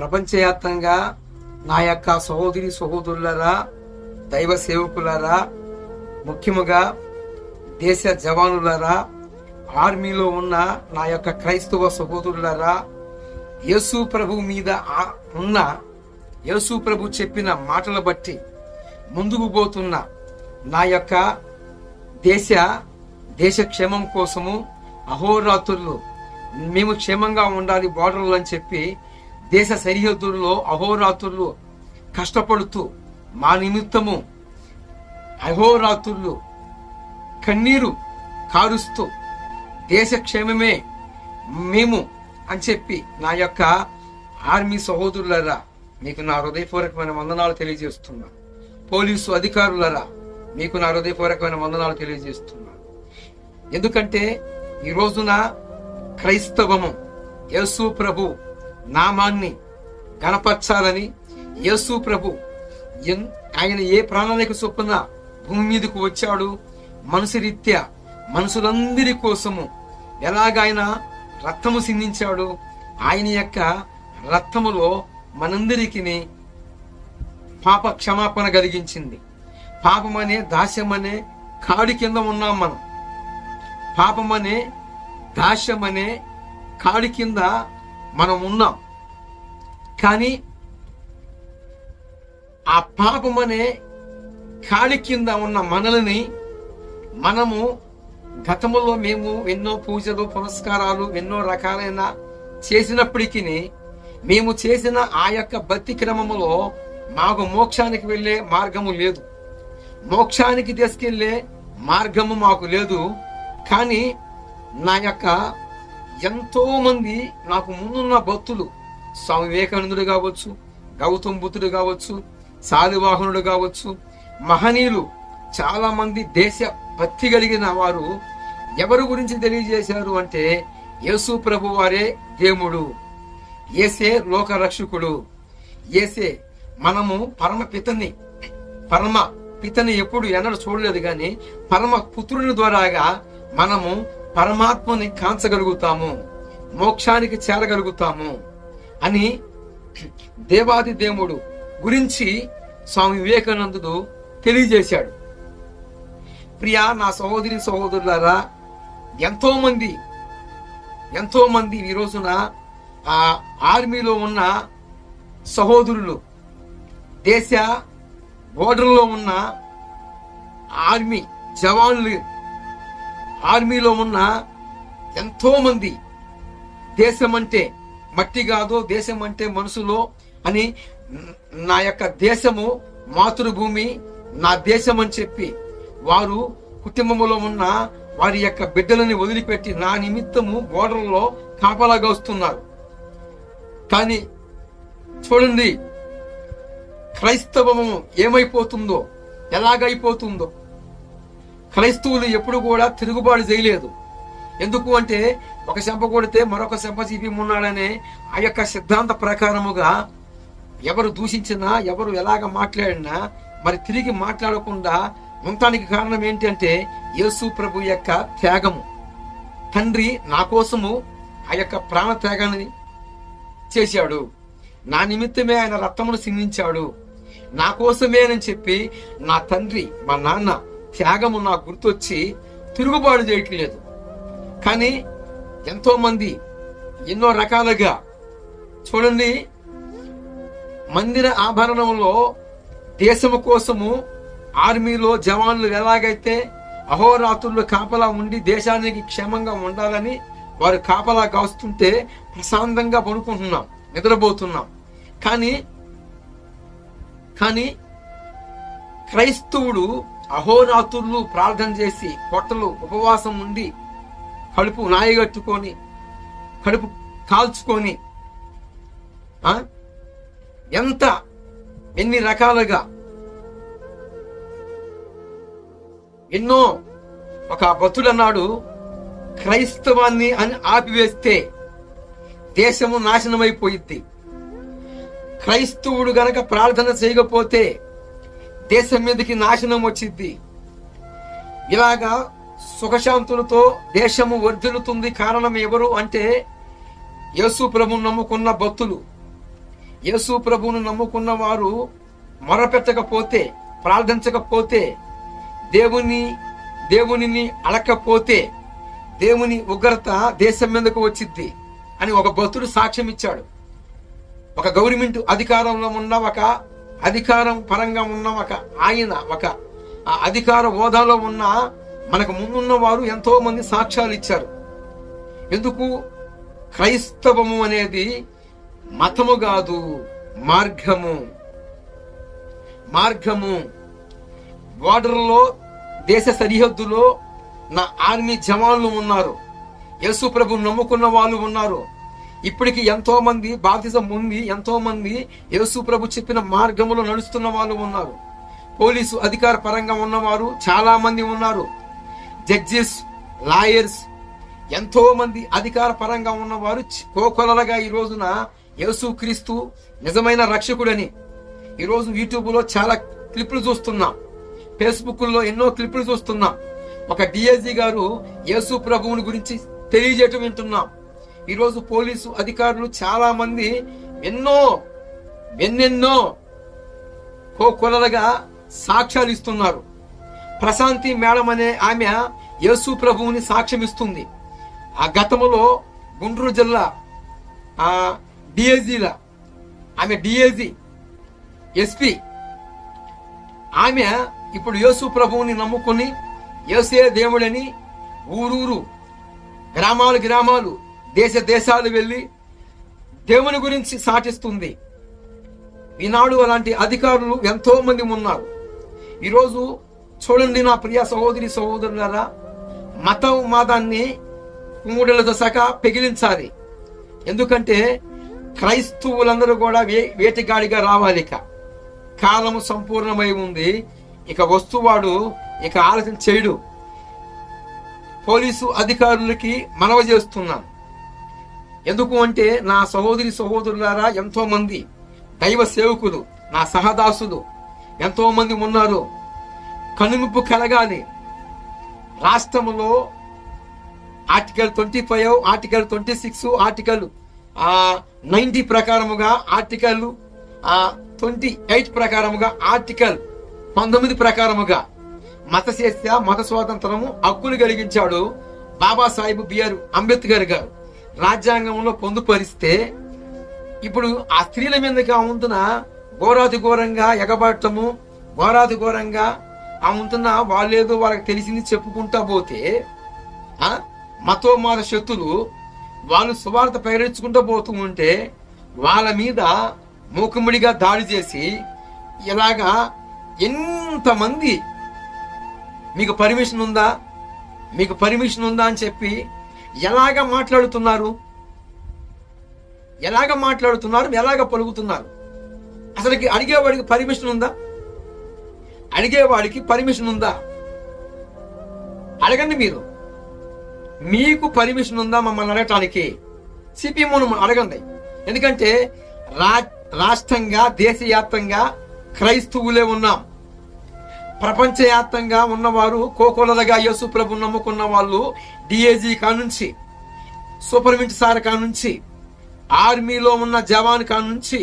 ప్రపంచవ్యాప్తంగా నా యొక్క సహోదరి సహోదరులరా దైవ సేవకులరా ముఖ్యముగా దేశ జవానులరా ఆర్మీలో ఉన్న నా యొక్క క్రైస్తవ సహోదరులరా యేసు ప్రభు మీద ఉన్న యేసు ప్రభు చెప్పిన మాటలు బట్టి ముందుకు పోతున్న నా యొక్క దేశ దేశ క్షేమం కోసము అహోరాత్రులు మేము క్షేమంగా ఉండాలి బోర్డర్లు అని చెప్పి దేశ సరిహద్దుల్లో అహోరాత్రులు కష్టపడుతూ మా నిమిత్తము అహోరాత్రులు కన్నీరు కారుస్తూ దేశ క్షేమమే మేము అని చెప్పి నా యొక్క ఆర్మీ సహోదరులరా మీకు నా హృదయపూర్వకమైన వందనాలు తెలియజేస్తున్నా. పోలీసు అధికారులరా మీకు నా హృదయపూర్వకమైన వందనాలు తెలియజేస్తున్నా. ఎందుకంటే ఈ రోజున క్రైస్తవము యేసు ప్రభు నామాన్ని గణపరచాలని యేసు ప్రభు ఎన్- ఆయన ఏ ప్రాణానికి చొప్పున భూమి మీదకు వచ్చాడు మనసు రీత్యా మనుషులందరి కోసము ఎలాగైనా రక్తము సిందించాడు ఆయన యొక్క రక్తములో మనందరికీ పాప క్షమాపణ కలిగించింది. పాపమనే దాస్యమనే కాడి కింద ఉన్నాం మనం. పాపమనే దాస్యమనే కాడి కింద మనం ఉన్నాం. కానీ ఆ పాపమనే కాళి కింద ఉన్న మనల్ని మనము గతములో మేము ఎన్నో పూజలు పురస్కారాలు ఎన్నో రకాలైన చేసినప్పటికీ మేము చేసిన ఆ యొక్క భక్తి క్రమములో మాకు మోక్షానికి వెళ్ళే మార్గము లేదు. మోక్షానికి తీసుకెళ్ళే మార్గము మాకు లేదు. కానీ నా యొక్క ఎంతో మంది నాకు ముందున్న భక్తులు స్వామి వివేకానందుడు కావచ్చు గౌతమ్ బుద్ధుడు కావచ్చు సాధువాహనుడు కావచ్చు మహనీయులు చాలామంది దేశ భక్తి కలిగిన వారు ఎవరి గురించి తెలియజేశారు అంటే యేసు ప్రభు వారే దేవుడు ఏసే లోక రక్షకుడు ఏసే మనము పరమ పితని పరమ పితని ఎప్పుడు ఎన్నడూ చూడలేదు కానీ పరమ పుత్రుని ద్వారాగా మనము పరమాత్మని కాంచగలుగుతాము మోక్షానికి చేరగలుగుతాము. అని దేవాది దేవుడు గురించి స్వామి వివేకానందుడు తెలియజేశాడు. ప్రియా నా సహోదరి సహోదరులారా ఎంతోమంది ఎంతోమంది ఈ రోజున ఆ ఆర్మీలో ఉన్న సహోదరులు దేశ బోర్డర్లో ఉన్న ఆర్మీ జవాన్లు ఆర్మీలో ఉన్న ఎంతోమంది దేశం అంటే మట్టి కాదు దేశం అంటే మనసులో అని నా యొక్క దేశము మాతృభూమి నా దేశం అని చెప్పి వారు కుటుంబంలో ఉన్న వారి యొక్క బిడ్డలని వదిలిపెట్టి నా నిమిత్తము బోర్డర్లో కాపలాగా వస్తున్నారు కానీ చూడండి క్రైస్తవము ఏమైపోతుందో ఎలాగైపోతుందో. క్రైస్తవులు ఎప్పుడు కూడా తిరుగుబాటు చేయలేదు. ఎందుకు అంటే ఒక చెంప కొడితే మరొక చెంప చీపి ఉన్నాడనే ఆ యొక్క సిద్ధాంత ప్రకారముగా ఎవరు దూషించినా ఎవరు ఎలాగ మాట్లాడినా మరి తిరిగి మాట్లాడకుండా ఉండటానికి కారణం ఏంటంటే యేసు ప్రభు యొక్క త్యాగము. తండ్రి నా కోసము ఆ యొక్క ప్రాణ త్యాగాన్ని చేశాడు. నా నిమిత్తమే ఆయన రక్తమును సింగించాడు. నా కోసమే అని చెప్పి నా తండ్రి మా నాన్న త్యాగము నా గుర్తొచ్చి తిరుగుబాటు చేయట్లేదు. కానీ ఎంతోమంది ఎన్నో రకాలుగా చూడండి మందిర ఆభరణంలో దేశము కోసము ఆర్మీలో జవాన్లు ఎలాగైతే అహోరాత్రులు కాపలా ఉండి దేశానికి క్షేమంగా ఉండాలని వారు కాపలా కాస్తుంటే ప్రశాంతంగా పడుకుంటున్నాం నిద్రపోతున్నాం. కానీ కానీ క్రైస్తవుడు అహోరాత్రులు ప్రార్థన చేసి పొట్టలు ఉపవాసం ఉండి కడుపు నాయగట్టుకొని కడుపు కాల్చుకొని ఎంత ఎన్ని రకాలుగా ఎన్నో ఒక భక్తుడన్నాడు క్రైస్తవాన్ని అని ఆపివేస్తే దేశము నాశనమైపోయింది క్రైస్తవుడు గనక ప్రార్థన చేయకపోతే దేశం మీదకి నాశనం వచ్చింది ఇలాగా సుఖశాంతులతో దేశము వర్ధిల్లుతుంది కారణం ఎవరు అంటే యేసు ప్రభును నమ్ముకున్న భక్తులు. యేసు ప్రభును నమ్ముకున్న వారు మొరపెట్టకపోతే ప్రార్థించకపోతే దేవుని దేవునిని అడకపోతే దేవుని ఉగ్రత దేశం మీదకు వచ్చిద్ది అని ఒక భక్తుడు సాక్ష్యం ఇచ్చాడు. ఒక గవర్నమెంట్ అధికారంలో ఉన్న ఒక అధికారం పరంగా ఉన్న ఒక ఆయన ఒక ఆ అధికార హోదాలో ఉన్న మనకు ముందున్న వారు ఎంతో మంది సాక్ష్యాలు ఇచ్చారు. ఎందుకు? క్రైస్తవము అనేది మతము కాదు మార్గము. మార్గము. బార్డర్లో దేశ సరిహద్దులో నా ఆర్మీ జవాన్లు ఉన్నారు. యేసు ప్రభు నమ్ముకున్న వాళ్ళు ఉన్నారు. ఇప్పటికి ఎంతో మంది బాప్తిజం ఉంది ఎంతో మంది యేసు ప్రభు చెప్పిన మార్గములో నడుస్తున్న వాళ్ళు ఉన్నారు. పోలీసు అధికార పరంగా ఉన్నవారు చాలా మంది ఉన్నారు. జడ్జెస్ లాయర్స్ ఎంతో మంది అధికార పరంగా ఉన్నవారు కోకొలలుగా ఈ రోజున యేసుక్రీస్తు నిజమైన రక్షకుడని ఈరోజు యూట్యూబ్లో చాలా క్లిప్లు చూస్తున్నాం. ఫేస్బుక్లో ఎన్నో క్లిప్లు చూస్తున్నాం. ఒక డిఐజీ గారు యేసు ప్రభువుని గురించి తెలియజేయటం వింటున్నాం. ఈరోజు పోలీసు అధికారులు చాలా మంది ఎన్నో ఎన్నెన్నో కోకొలలుగా సాక్ష్యాలు ఇస్తున్నారు. ప్రశాంతి మేడం అనే ఆమె యేసు ప్రభువుని సాక్ష్యం ఇస్తుంది ఆ గతంలో గుంటూరు జిల్లా డిఏజీల ఆమె డిఏజీ ఎస్పీ ఆమె ఇప్పుడు యేసు ప్రభువుని నమ్ముకొని యేసే దేవుడని ఊరూరు గ్రామాలు గ్రామాలు దేశ దేశాలు వెళ్ళి దేవుని గురించి సాటిస్తుంది. ఈనాడు అలాంటి అధికారులు ఎంతో మంది ఉన్నారు. ఈరోజు చూడండి నా ప్రియ సహోదరి సహోదరులారా మతం మాదాన్ని మూడేళ్ళ సహా పెగిలించాలి. ఎందుకంటే క్రైస్తవులందరూ కూడా వే వేటిగాడిగా రావాలి ఇక. కాలము సంపూర్ణమై ఉంది. ఇక వస్తువాడు ఇక ఆలోచన చేయడు. పోలీసు అధికారులకి మనవ చేస్తున్నాను. ఎందుకు అంటే నా సహోదరి సహోదరులారా ఎంతోమంది దైవ సేవకులు నా సహదాసులు ఎంతోమంది ఉన్నారు. కనుమిప్పు కలగాలి. రాష్ట్రంలో article twenty five article twenty six article ninety ప్రకారముగా ఆర్టికల్ ట్వంటీ ఎయిట్ ప్రకారముగా ఆర్టికల్ పంతొమ్మిది ప్రకారముగా మత స్వేచ్ఛ మత స్వాతంత్రము హక్కులు కలిగించాడు బాబాసాహెబ్ బిఆర్ అంబేద్కర్ గారు. రాజ్యాంగంలో పొందుపరిస్తే ఇప్పుడు ఆ స్త్రీల మీదగా ఉంటున్న ఘోరాతి ఘోరంగా ఎగబడటము ఘోరాతి ఘోరంగా ఆ ఉంటున్న వాళ్ళేదో వాళ్ళకి తెలిసింది చెప్పుకుంటా పోతే మతో మతోమాద శక్తులు వాళ్ళు సువార్త ప్రేరేపించుకుంటూ పోతూ ఉంటే వాళ్ళ మీద మూకుమ్మడిగా దాడి చేసి ఇలాగా ఎంతమంది మీకు పర్మిషన్ ఉందా? మీకు పర్మిషన్ ఉందా అని చెప్పి ఎలాగ మాట్లాడుతున్నారు? ఎలాగ మాట్లాడుతున్నారు? ఎలాగ పలుకుతున్నారు? అసలుకి అడిగేవాడికి పర్మిషన్ ఉందా? అడిగేవాడికి పర్మిషన్ ఉందా? అడగండి మీరు. మీకు పర్మిషన్ ఉందా మమ్మల్ని అడగటానికి? సిపిఎం అడగండి. ఎందుకంటే రా రాష్ట్రంగా దేశవ్యాప్తంగా క్రైస్తవులే ఉన్నాం. ప్రపంచవ్యాప్తంగా ఉన్నవారు కోకొలదగా యేసు ప్రభు నమ్ముకున్న వాళ్ళు డిఏజీ కానుంచి సూపర్మింట్ సార్ కానుంచి ఆర్మీలో ఉన్న జవాన్ కానుంచి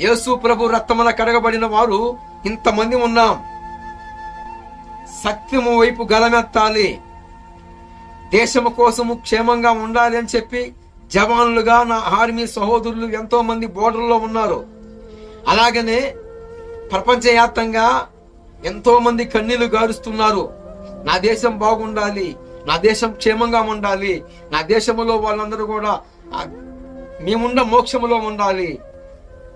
యేసు ప్రభు రక్తముల కడగబడిన వారు ఇంతమంది ఉన్నాం. సత్యము వైపు గలమెత్తాలి. దేశము కోసము క్షేమంగా ఉండాలి అని చెప్పి జవాన్లుగా నా ఆర్మీ సహోదరులు ఎంతో మంది బోర్డర్లో ఉన్నారు. అలాగనే ప్రపంచవ్యాప్తంగా ఎంతో మంది కన్నీళ్ళు గారుస్తున్నారు. నా దేశం బాగుండాలి నా దేశం క్షేమంగా ఉండాలి నా దేశంలో వాళ్ళందరూ కూడా మేముండ మేమున్న మోక్షములో ఉండాలి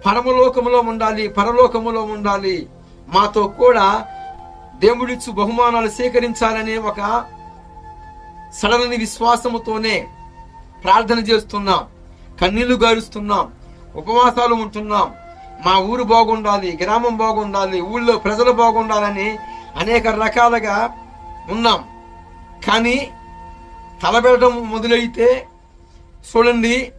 పరమలోకములో ఉండాలి పరలోకములో ఉండాలి. మాతో కూడా దేవుడిచ్చు బహుమానాలు సేకరించాలనే ఒక సడలని విశ్వాసముతోనే ప్రార్థన చేస్తున్నాం. కన్నీళ్ళు గారుస్తున్నాం. ఉపవాసాలు ఉంటున్నాం. మా ఊరు బాగుండాలి గ్రామం బాగుండాలి ఊళ్ళో ప్రజలు బాగుండాలని అనేక రకాలుగా ఉన్నాం. కానీ తలబెట్టడం మొదలైతే చూడండి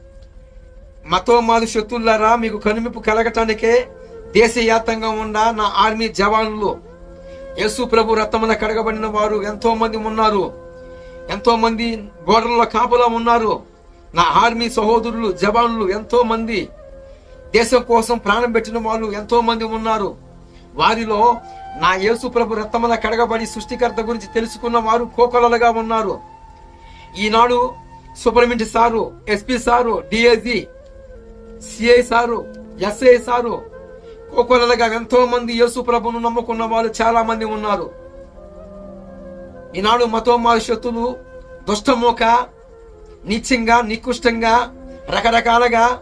మతోమాది శత్రులారా మీకు కనుమిపు కలగటానికే దేశవ్యాప్తంగా ఉన్న నా ఆర్మీ జవాన్లు యేసు ప్రభు రక్తమున కడగబడిన వారు ఎంతో మంది ఉన్నారు. ఎంతో మంది గోడల్లో కాపులా ఉన్నారు. నా ఆర్మీ సహోదరులు జవాన్లు ఎంతో మంది దేశం కోసం ప్రాణం పెట్టిన వాళ్ళు ఎంతో మంది ఉన్నారు. వారిలో నా యేసు ప్రభు రక్తముల కడగబడి సృష్టికర్త గురించి తెలుసుకున్న వారు కోకొలలుగా ఉన్నారు. ఈనాడు superintendent sir SP sir DIG CI sir SI sir ఒకవేళగా ఎంతో మంది యేసు ప్రభును నమ్ముకున్న వాళ్ళు చాలా మంది ఉన్నారు. ఈనాడు మతో శక్తులు దుష్టమోక నీచంగా నికృష్టంగా రకరకాలుగా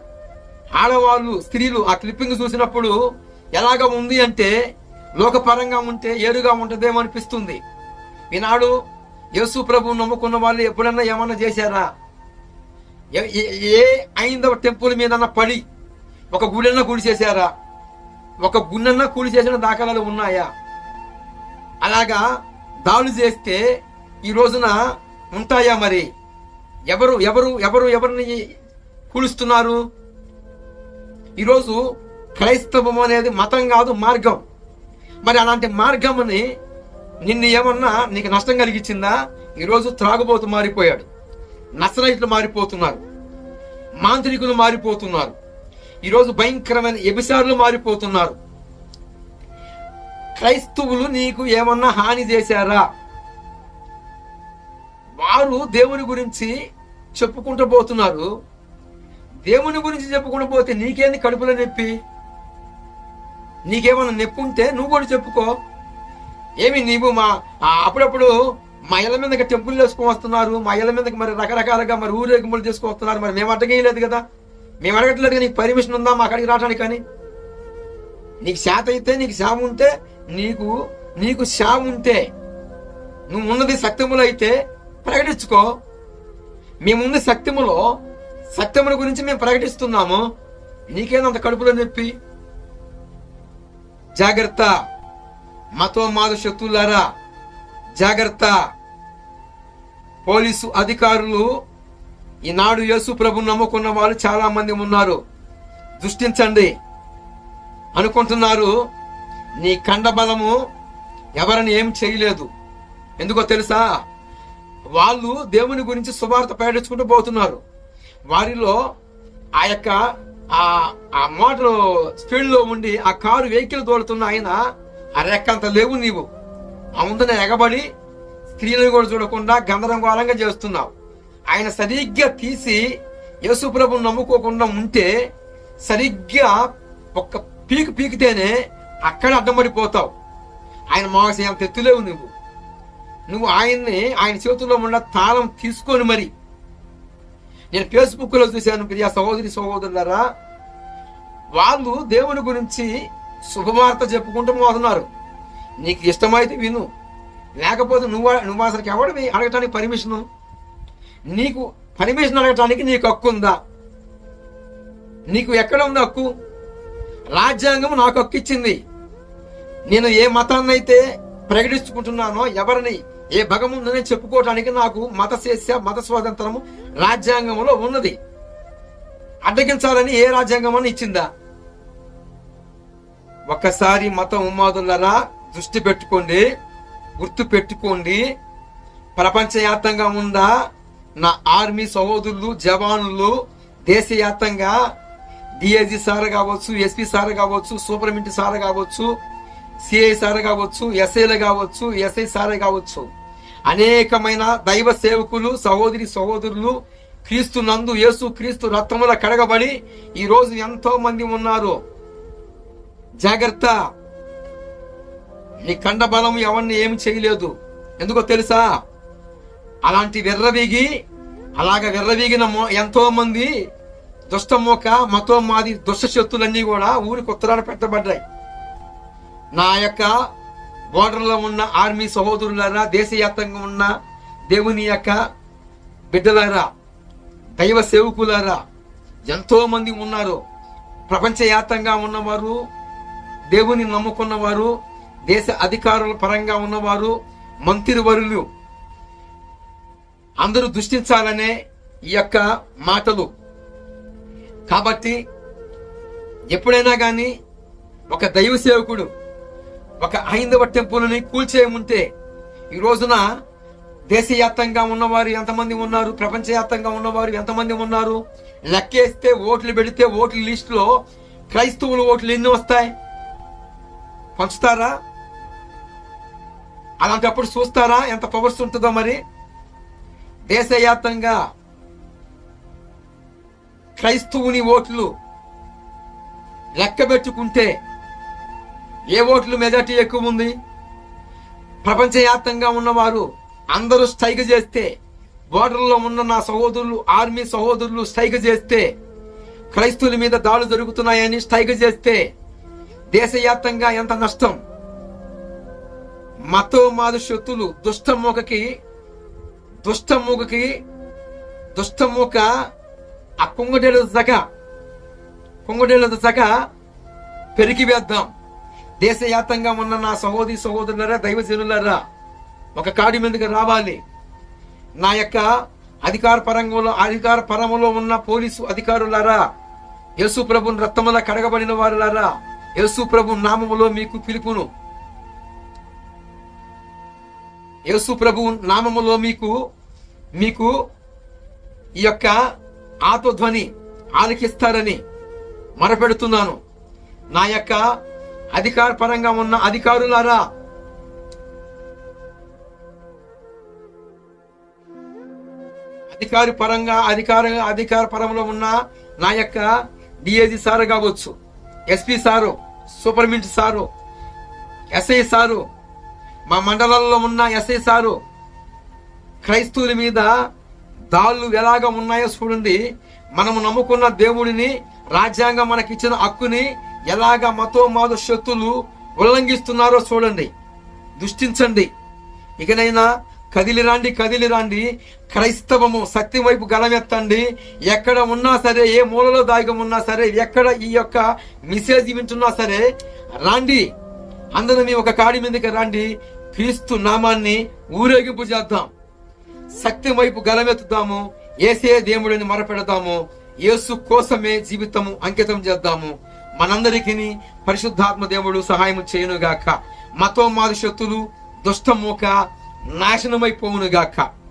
ఆడవాళ్ళు స్త్రీలు ఆ క్లిప్పింగ్ చూసినప్పుడు ఎలాగ ఉంది అంటే లోకపరంగా ఉంటే ఏరుగా ఉంటుందేమో అనిపిస్తుంది. ఈనాడు యేసు ప్రభు నమ్ముకున్న వాళ్ళు ఎప్పుడన్నా ఏమన్నా చేశారా? ఏ- ఏ- టెంపుల్ మీద పడి ఒక గుడన్నా గుడి చేశారా? ఒక గున్నన్నా కూలి చేసిన దాఖలాలు ఉన్నాయా? అలాగా దాడులు చేస్తే ఈ రోజున ఉంటాయా మరి? ఎవరు ఎవరు ఎవరు ఎవరిని కూలుస్తున్నారు? ఈరోజు క్రైస్తవం అనేది మతం కాదు మార్గం. మరి అలాంటి మార్గంని నిన్ను ఏమన్నా నీకు నష్టం కలిగించిందా? ఈరోజు త్రాగుబోతు మారిపోయాడు. నసరైట్లు మారిపోతున్నారు. మాంత్రికులు మారిపోతున్నారు. ఈరోజు భయంకరమైన ఎబిసార్లు మారిపోతున్నారు. క్రైస్తవులు నీకు ఏమన్నా హాని చేశారా? వారు దేవుని గురించి చెప్పుకుంటూ పోతున్నారు. దేవుని గురించి చెప్పుకుంటూ పోతే నీకేంది కడుపులో నొప్పి? నీకేమన్నా నొప్పి ఉంటే నువ్వు కూడా చెప్పుకో. ఏమి నీవు మా అప్పుడప్పుడు మా ఇళ్ళ మీదకి టెంపుల్ చేసుకొని వస్తున్నారు. మా ఇళ్ళ మీదకి మరి రకరకాలుగా మరి ఊరేగింపులు చేసుకొని వస్తున్నారు. మరి మేము అడ్డగేయలేదు కదా. మేము అడగట్లేదు నీకు పర్మిషన్ ఉందా? మా అక్కడికి రావడానికి కానీ? నీకు శాత అయితే నీకు శామ ఉంటే నీకు నీకు శాము ఉంటే నువ్వు ఉన్నది సత్యములు అయితే ప్రకటించుకో. మేముంది సత్యములో సత్యముల గురించి మేము ప్రకటిస్తున్నాము. నీకేనంత కడుపులో నొప్పి? జాగ్రత్త. మతోన్మాద శత్రులారా జాగ్రత్త. పోలీసు అధికారులు ఈనాడు యేసు ప్రభు నమ్ముకున్న వాళ్ళు చాలా మంది ఉన్నారు. దృష్టించండి. అనుకుంటున్నారు నీ కండబలము ఎవరిని ఏం చేయలేదు. ఎందుకో తెలుసా? వాళ్ళు దేవుని గురించి శుభార్త ప్రకటించుకుంటూ పోతున్నారు. వారిలో ఆ యొక్క ఆ ఆ మోటార్ స్పీడ్లో ఉండి ఆ కారు వెహికల్ తోలుతున్న ఆయన ఆ రెక్కంత లేవు నీవు. ఆ ముందున ఎగబడి స్త్రీలను కూడా చూడకుండా గందరగోళంగా చేస్తున్నావు. ఆయన సరిగ్గా తీసి యేసుప్రభుని నమ్ముకోకుండా ఉంటే సరిగ్గా ఒక్క పీకు పీకితేనే అక్కడ అడ్డమడిపోతావు. ఆయన మాసం అంత ఎత్తులేవు నువ్వు. నువ్వు ఆయన్ని ఆయన చేతుల్లో ఉన్న తాళం తీసుకొని మరి. నేను ఫేస్బుక్లో చూశాను ప్రియా సహోదరి సహోదరులారా. వాళ్ళు దేవుని గురించి శుభవార్త చెప్పుకుంటూ పోతున్నారు. నీకు ఇష్టమైతే విను. లేకపోతే నువ్వు నువ్వు అసలు ఎవడివి అడగటానికి పర్మిషను నీకు పర్మిషన్ అడగటానికి నీకు హక్కు ఉందా? నీకు ఎక్కడ ఉంది హక్కు? రాజ్యాంగం నాకు హక్కు ఇచ్చింది. నేను ఏ మతాన్ని అయితే ప్రకటించుకుంటున్నానో ఎవరిని ఏ భగముందని చెప్పుకోవటానికి నాకు మత శేష మత స్వాతంత్రము రాజ్యాంగంలో ఉన్నది. అడ్డగించాలని ఏ రాజ్యాంగం అని ఇచ్చిందా? ఒక్కసారి మతం ఉమ్మాదులరా దృష్టి పెట్టుకోండి గుర్తు పెట్టుకోండి. ప్రపంచవ్యాప్తంగా ఉందా? నా ఆర్మీ సహోదరులు జవాన్లు దేశవ్యాప్తంగా డిఐజీ సార్ కావచ్చు ఎస్పీ సార్ కావచ్చు సూపరింటెండెంట్ సార్ కావచ్చు సిఐ సార్ కావచ్చు ఎస్ఐలు కావచ్చు ఎస్ఐ సార్ కావచ్చు. అనేకమైన దైవ సేవకులు సహోదరి సహోదరులు క్రీస్తు నందు యేసు క్రీస్తు రక్తముల కడగబడి ఈరోజు ఎంతో మంది ఉన్నారు. జాగ్రత్త. నీ కండబలం ఎవరిని ఏమి చేయలేదు. ఎందుకో తెలుసా? అలాంటి విర్రవీగి అలాగ విర్రవీగిన ఎంతో మంది దుష్టమోక మతోమాది దుష్ట శక్తులన్నీ కూడా ఊరికి ఉత్తరాన పెట్టబడ్డాయి. నా యొక్క బోర్డర్లో ఉన్న ఆర్మీ సహోదరులారా దేశవ్యాప్తంగా ఉన్న దేవుని యొక్క బిడ్డలారా దైవ సేవకులారా ఎంతోమంది ఉన్నారు ప్రపంచవ్యాప్తంగా ఉన్నవారు దేవుని నమ్ముకున్నవారు దేశ అధికారుల పరంగా ఉన్నవారు మంత్రివరులు అందరూ దృష్టించాలనే ఈ యొక్క మాటలు. కాబట్టి ఎప్పుడైనా కానీ ఒక దైవ సేవకుడు ఒక హైందవ టెంపుల్ని కూల్చేయముంటే ఈ రోజున దేశవ్యాప్తంగా ఉన్నవారు ఎంతమంది ఉన్నారు? ప్రపంచవ్యాప్తంగా ఉన్నవారు ఎంతమంది ఉన్నారు? లెక్కేస్తే ఓట్లు పెడితే ఓట్ల లిస్టులో క్రైస్తవుల ఓట్లు ఎన్ని వస్తాయి? పంచుతారా? అలాంటప్పుడు చూస్తారా? ఎంత పవర్స్ ఉంటుందో మరి? దేశవ్యాప్తంగా క్రైస్తవుని ఓట్లు లెక్కబెట్టుకుంటే ఏ ఓట్లు మెజార్టీ ఎక్కువ ఉంది ప్రపంచవ్యాప్తంగా ఉన్నవారు అందరూ స్ట్రైక్ చేస్తే బోర్డర్లో ఉన్న నా సహోదరులు ఆర్మీ సహోదరులు స్ట్రైక్ చేస్తే క్రైస్తవుల మీద దాడులు జరుగుతున్నాయని స్ట్రైక్ చేస్తే దేశవ్యాప్తంగా ఎంత నష్టం? మతోమాద శక్తులు దుష్టమూకకి దుష్టమూకకి దుష్టమూక ఆ కుంగడేల జగ కుంగడేల జగ పెరిగి వేద్దాం. దేశవ్యాప్తంగా ఉన్న నా సహోదరి సహోదరులరా దైవజనులరా ఒక కాడి మీదకి రావాలి. నా యొక్క అధికార పరంగంలో అధికార పరములో ఉన్న పోలీసు అధికారులారా యేసు ప్రభు రక్తముల కడగబడిన వారులారా యేసు ప్రభు నామములో మీకు పిలుపును. యేసు ప్రభు నామములో మీకు మీకు ఈ యొక్క ఆత్మధ్వని ఆలకిస్తారని మరపెడుతున్నాను. నా యొక్క అధికార పరంగా ఉన్న అధికారులారా అధికారి పరంగా అధికార అధికార పరంలో ఉన్న నా యొక్క డిఏజీ సారు కావచ్చు SP sir superintendent sir SI sir మా మండలంలో ఉన్న ఎస్ఐ సారు క్రైస్తవుల మీద దాళ్ళు ఎలాగ ఉన్నాయో చూడండి. మనము నమ్ముకున్న దేవుడిని రాజ్యాంగం మనకిచ్చిన హక్కుని ఎలాగ మతోమాత శక్తులు ఉల్లంఘిస్తున్నారో చూడండి. దృష్టించండి. ఇకనైనా కదిలి రాండి కదిలి రాండి. క్రైస్తవము శక్తి వైపు గలమెత్తండి. ఎక్కడ ఉన్నా సరే ఏ మూలలో దాగి ఉన్నా సరే ఎక్కడ ఈ యొక్క మెసేజ్ వింటున్నా సరే రాండి. అందరూ మీ ఒక కాడి మీదకి రాండి. క్రీస్తు నామాన్ని ఊరేగింపు చేద్దాం. శక్తి వైపు గలమెత్తుదాము. ఏసే దేవుడిని మరపెడదాము. యేసు కోసమే జీవితము అంకితం చేద్దాము. మనందరికీ పరిశుద్ధాత్మ దేవుడు సహాయం చేయనుగాక. మతోమాది శక్తులు దుష్టమూక నాశనమైపోవునుగాక.